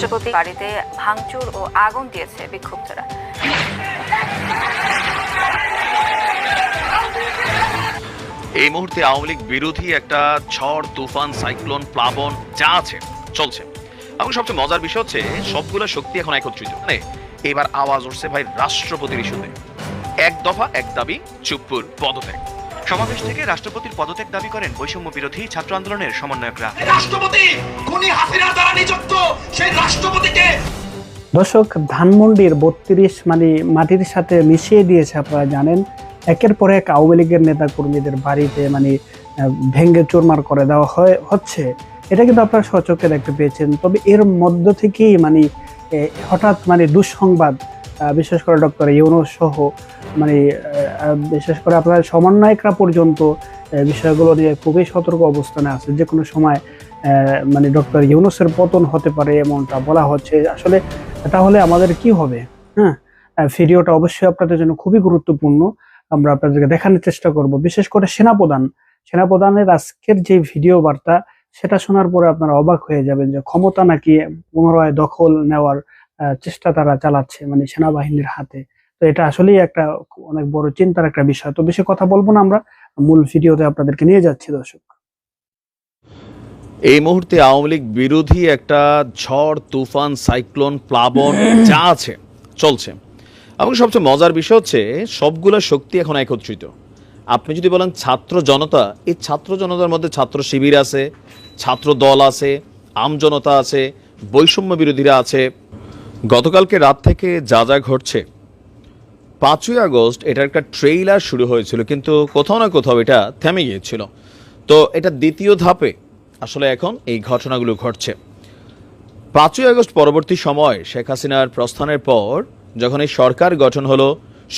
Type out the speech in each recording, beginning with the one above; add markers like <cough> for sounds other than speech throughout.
রাষ্ট্রপতি বাড়িতে ভাঙচুর ও আগুন দিয়েছে বিক্ষুব্ধরা। এই মুহূর্তে আওয়ামী লীগ বিরোধী একটা ঝড়, তুফান, সাইক্লোন, প্লাবন যা আছে, চলছে। এবং সবচেয়ে মজার বিষয় হচ্ছে, সবগুলো শক্তি এখন একত্রিত। মানে এবার আওয়াজ উঠছে ভাই রাষ্ট্রপতির ইস্যুতে। এক দফা, এক দাবি, চুপ্পুর পদত্যাগ। সমাবেশ থেকে রাষ্ট্রপতির পদত্যাগ দাবি করেন বৈষম্য বিরোধী ছাত্র আন্দোলনের সমন্বয়করা। রাষ্ট্রপতি খুনি হাসিনার দ্বারা নিযুক্ত সেই রাষ্ট্রপতিকে দর্শক ধানমন্ডির বত্রিশ মানে মাটির সাথে মিশিয়ে দিয়েছে আপনারা জানেন। একের পর এক আওয়ামী লীগের নেতা কর্মীদের বাড়িতে মানে ভেঙ্গে চুরমার করে দেওয়া হয় হচ্ছে। এটা কিন্তু আপনারা সচক্ষে দেখতে পেয়েছেন। তবে এর মধ্য থেকেই মানে হঠাৎ মানে দুঃসংবাদ বিশেষ করে ডক্টর ইউনুস সহ মানে বিশেষ করে আপনার সমন্বয়করা পর্যন্ত বিষয়গুলো নিয়ে খুবই সতর্ক অবস্থানে আছে। যে কোনো সময় মানে ডক্টর ইউনুসের পতন হতে পারে এমনটা বলা হচ্ছে। আসলে, তাহলে আমাদের কি হবে? হ্যাঁ? ভিডিওটা অবশ্যই আপনাদের জন্য খুবই গুরুত্বপূর্ণ। আমরা আপনাদেরকে দেখানোর চেষ্টা করব। বিশেষ করে সেনাপ্রধান। সেনাপ্রধানের আজকের যে ভিডিও বার্তা, সেটা শোনার পরে আপনারা অবাক হয়ে যাবেন যে ক্ষমতা নাকি পুনরায় দখল নেওয়ার চেষ্টা তারা চালাচ্ছে মানে সেনাবাহিনীর হাতে। তো এটা আসলেই একটা অনেক বড় চিন্তার একটা বিষয়। তো বেশি কথা বলব না আমরা মূল ভিডিওতে আপনাদেরকে নিয়ে যাচ্ছি দর্শক। এই মুহূর্তে আওয়ামী লীগ বিরোধী একটা ঝড় তুফান সাইক্লোন প্লাবন <laughs> যা আছে চলছে। এবং সবচেয়ে মজার বিষয় হচ্ছে সবগুলো শক্তি এখন একত্রিত। আপনি যদি বলেন ছাত্র জনতা এই ছাত্র জনতার মধ্যে ছাত্র শিবির আছে ছাত্র দল আছে আম জনতা আছে বৈষম্য বিরোধীরা আছে গতকালকে রাত থেকে যা যা ঘটছে, পাঁচই আগস্ট এটার একটা ট্রেইলার শুরু হয়েছিল, কিন্তু কোথাও না কোথাও এটা থেমে গিয়েছিল। তো এটা দ্বিতীয় ধাপে আসলে এখন এই ঘটনাগুলো ঘটছে। পাঁচই আগস্ট পরবর্তী সময় শেখ হাসিনার প্রস্থানের পর যখন এই সরকার গঠন হলো,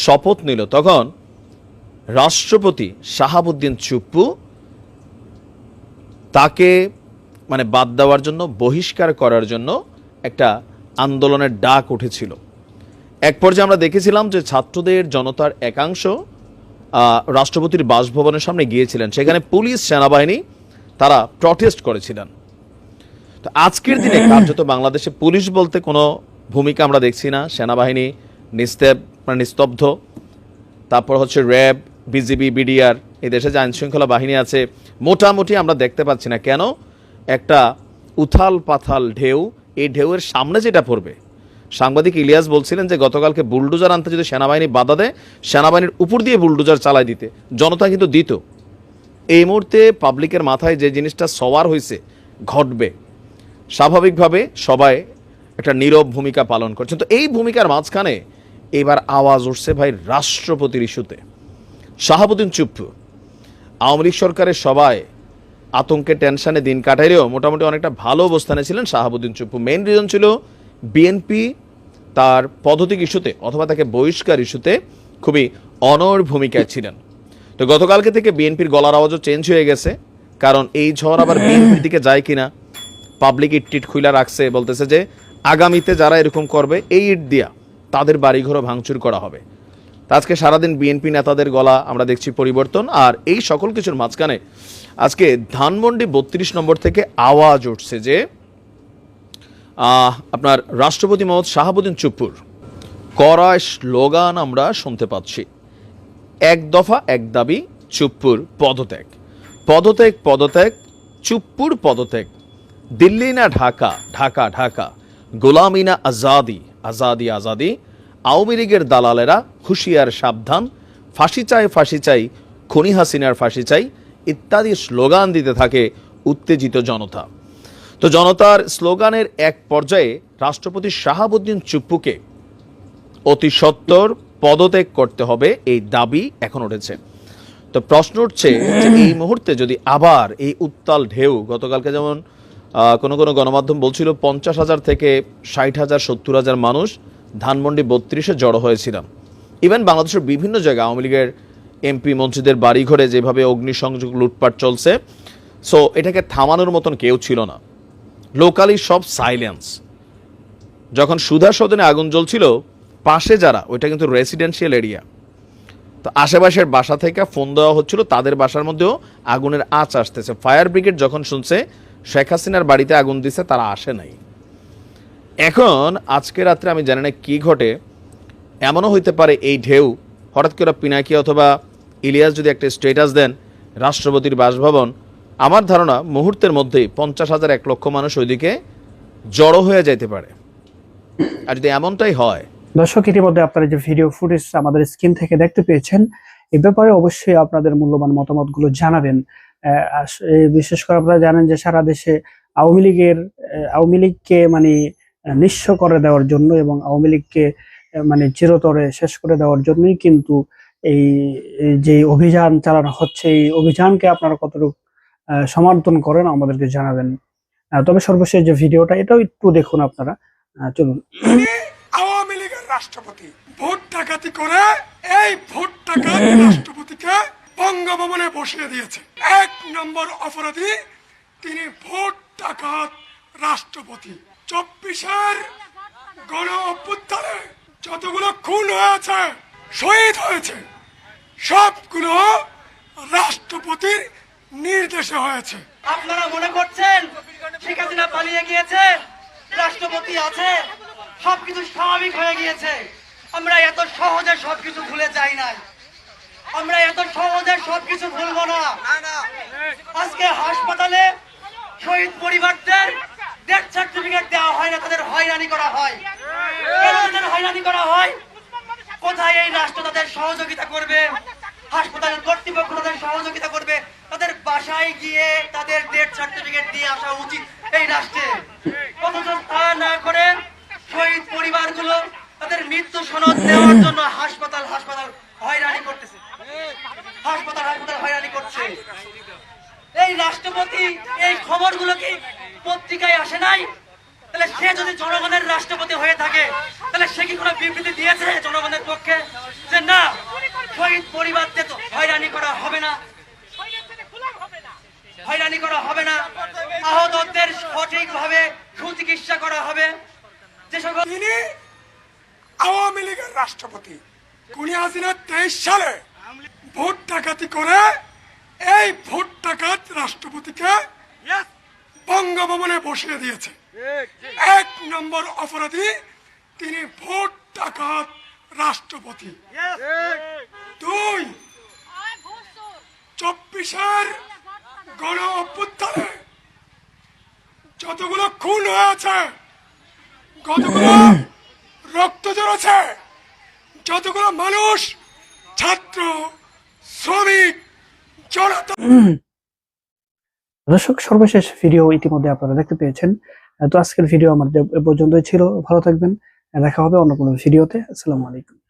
শপথ নিল, তখন রাষ্ট্রপতি শাহাবুদ্দিন চুপ্পু তাকে মানে বাদ দেওয়ার জন্য, বহিষ্কার করার জন্য একটা আন্দোলনের ডাক উঠেছিল। এক পর্যায়ে আমরা দেখেছিলাম যে ছাত্রদের জনতার একাংশ রাষ্ট্রপতির বাসভবনের সামনে গিয়েছিলেন। সেখানে পুলিশ, সেনাবাহিনী, তারা প্রটেস্ট করেছিলেন। তো আজকের দিনে কার্যত বাংলাদেশে পুলিশ বলতে কোনো ভূমিকা আমরা দেখছি না। সেনাবাহিনী নিস্তেব মানে নিস্তব্ধ। তারপর হচ্ছে র্যাব, বিজিবি, বিডিআর, এই দেশে যে আইনশৃঙ্খলা বাহিনী আছে, মোটামুটি আমরা দেখতে পাচ্ছি না। কেন? একটা উথাল পাথাল ঢেউ এই ঢেউয়ের সামনে যেটা পড়বে, সাংবাদিক ইলিয়াস বলছিলেন যে গতকালকে বুলডোজার আনতে যদি সেনাবাহিনী বাধা দেয়, সেনাবাহিনীর উপর দিয়ে বুলডোজার চালায় দিতে। জনতা কিন্তু দিত। এই মুহূর্তে পাবলিকের মাথায় যে জিনিসটা সবার হয়েছে ঘটবে। স্বাভাবিকভাবে সবাই একটা নীরব ভূমিকা পালন করছেন তো এই ভূমিকার মাঝখানে এবার আওয়াজ উঠছে ভাই রাষ্ট্রপতির ইস্যুতে। শাহাবুদ্দিন চুপ্পু, আওয়ামী লীগ সরকারের সবাই আতঙ্কে টেনশনে দিন কাটাইলেও মোটামুটি অনেকটা ভালো অবস্থানে ছিলেন শাহাবুদ্দিন চুপ্পু। মেইন রিজন ছিল বিএনপি তার পদ্ধতিক ইস্যুতে অথবা তাকে বহিষ্কার ইস্যুতে খুবই অনর ভূমিকায় ছিলেন। তো গতকালকে থেকে বিএনপির গলার আওয়াজও চেঞ্জ হয়ে গেছে কারণ এই ঝড় আবার বিএনপির দিকে যায় কিনা পাবলিক ইট টিট খুইলা রাখছে বলতেছে যে আগামীতে যারা এরকম করবে এই ইট দিয়া তাদের বাড়িঘরও ভাঙচুর করা হবে। আজকে সারাদিন বিএনপি নেতাদের গলা আমরা দেখছি পরিবর্তন, আর এই সকল কিছুর মাঝখানে আজকে ধানমন্ডি বত্রিশ নম্বর থেকে আওয়াজ উঠছে যে আপনার রাষ্ট্রপতি মোহাম্মদ শাহাবুদ্দিন চুপ্পুর করা স্লোগান আমরা শুনতে পাচ্ছি। এক দফা, এক দাবি, চুপ্পুর পদত্যাগ। পদত্যাগ পদত্যাগ, চুপ্পুর পদত্যাগ। দিল্লি না ঢাকা? ঢাকা ঢাকা। গোলামি না আজাদি? আজাদি আজাদি। আওয়ামী লীগের দালালেরা হুঁশিয়ার সাবধান, ফাঁসি চাই ফাঁসি চাই, খনি হাসিনার ফাঁসি চাই ইত্যাদি স্লোগান দিতে থাকে উত্তেজিত জনতা। তো জনতার স্লোগানের এক পর্যায়ে রাষ্ট্রপতি শাহাবুদ্দিন চুপ্পুকে অতি সত্বর পদত্যাগ করতে হবে এই দাবি এখন উঠেছে। তো প্রশ্ন উঠছে যে এই মুহূর্তে যদি আবার এই উত্তাল ঢেউ, গতকালকে যেমন কোনো কোনো গণমাধ্যম বলছিল পঞ্চাশ হাজার থেকে ষাট হাজার, সত্তর হাজার মানুষ ধানমন্ডি বত্রিশে জড়ো হয়েছিলাম। ইভেন বাংলাদেশের বিভিন্ন জায়গায় আওয়ামী লীগের এমপি মন্ত্রীদের বাড়িঘরে যেভাবে অগ্নিসংযোগ লুটপাট চলছে সো এটাকে থামানোর মতন কেউ ছিল না। লোকালি সব সাইলেন্স যখন সুধা সদনে আগুন জ্বলছিল, পাশে যারা, ওইটা কিন্তু রেসিডেন্সিয়াল এরিয়া তো আশেপাশের বাসা থেকে ফোন দেওয়া হচ্ছিল, তাদের বাসার মধ্যেও আগুনের আঁচ আসতেছে। ফায়ার ব্রিগেড যখন শুনছে, শেখ হাসিনার বাড়িতে আগুন দিছে, তারা আসে নাই। এখন আজকে রাত্রে আমি জানি না কী ঘটে। এমনও হইতে পারে এই ঢেউ, হঠাৎ করে পিনাকি অথবা ইলিয়াস যদি একটা স্টেটাস দেন, রাষ্ট্রপতির বাসভবন, আমার ধারণা মুহূর্তের মধ্যেই পঞ্চাশ হাজার এক লক্ষ মানুষ ওইদিকে জড়ো হয়ে যাইতে পারে। আর যদি এমনটাই হয় দর্শক, ইতিমধ্যে আপনারা যে ভিডিও ফুটেজ আমাদের স্ক্রিন থেকে দেখতে পেয়েছেন, এ ব্যাপারে অবশ্যই আপনাদের মূল্যবান মতামতগুলো জানাবেন। বিশেষ করে আপনারা জানেন যে সারা দেশে আওয়ামী লীগের আওয়ামী লীগকে মানে নিঃস্ব করে দেওয়ার জন্য এবং আওয়ামী লীগকে মানে চিরতরে শেষ করে দেওয়ার জন্যই কিন্তু এই যে অভিযান চালানো হচ্ছে, এই অভিযানকে আপনারা কতটুকু সমর্থন করেন আমাদেরকে জানাবেন। তবে সর্বশেষ যে ভিডিওটা, এটাও একটু দেখুন আপনারা। চলুন। আওয়ামী লীগের রাষ্ট্রপতি। ভোট ডাকাতি করে এই ভোট ডাকাত রাষ্ট্রপতিকে বঙ্গভবনে বসিয়ে দিয়েছে। এক নম্বর অপরাধী, তিনি ভোট ডাকাত রাষ্ট্রপতি। চব্বিশের গণ অভ্যুত্থানে যতগুলো খুন হয়েছে, শহীদ হয়েছে, সবগুলো রাষ্ট্রপতির নির্দেশে হয়েছে। আপনারা মনে করছেন শেখ হাসিনা পালিয়ে গিয়েছে? রাষ্ট্রপতি আছে? সবকিছু স্বাভাবিক হয়ে গিয়েছে। আমরা এত সহজে সবকিছু ভুলে যাই নাই। আমরা এত সহজে সবকিছু ভুলবো না। আজকে হাসপাতালে শহীদ পরিবারদের ডেথ সার্টিফিকেট দেওয়া হয় না, তাদের হয়রানি করা হয়। তাদের হয়রানি করা হয়? কোথায় এই রাষ্ট্র তাদের সহযোগিতা করবে? হাসপাতালের কর্তৃপক্ষ তাদের সহযোগিতা করবে? তাদের বাসায় গিয়ে তাদের ডেথ সার্টিফিকেট দিয়ে আসা উচিত এই রাষ্ট্রে। অথচ তা না করে শহীদ পরিবারগুলো তাদের মৃত্যু সনদ দেওয়ার জন্য হাসপাতাল হাসপাতাল হয়রানি করতেছে। হাসপাতাল হাসপাতাল হয়রানি করছে। এই রাষ্ট্রপতি এই খবরগুলো কি পত্রিকায় আসে নাই তাহলে সে যদি জনগণের রাষ্ট্রপতি হয়ে থাকে তাহলে সে কি কোনো বিবৃতি দিয়েছে জনগণের পক্ষে? যে না শহীদ পরিবারদের তো হয়রানি করা হবে না। হয়রানি করা হবে না। আহতদের সঠিকভাবে সুচিকিৎসা করা হবে। যে সকল তিনি আওয়ামী লীগের রাষ্ট্রপতি। কুড়ি হাসিনা তেইশ সালে ভোট ডাকাতি করে এই ভোট ডাকাত রাষ্ট্রপতিকে বঙ্গভবনে বসিয়ে দিয়েছে। এক নম্বর অপরাধী তিনি ভোট ডাকাত রাষ্ট্রপতি। দুই চব্বিশের গণ অভ্যুত্থানে যতগুলো খুন হয়েছে কতগুলো রক্ত জড়েছে যতগুলো মানুষ ছাত্র শ্রমিক জনতা দর্শক, সর্বশেষ ভিডিও ইতিমধ্যে আপনারা দেখতে পেয়েছেন। তো আজকের ভিডিও আমার পর্যন্তই ছিল। ভালো থাকবেন। দেখা হবে অন্য কোনো ভিডিওতে আসসালামু আলাইকুম।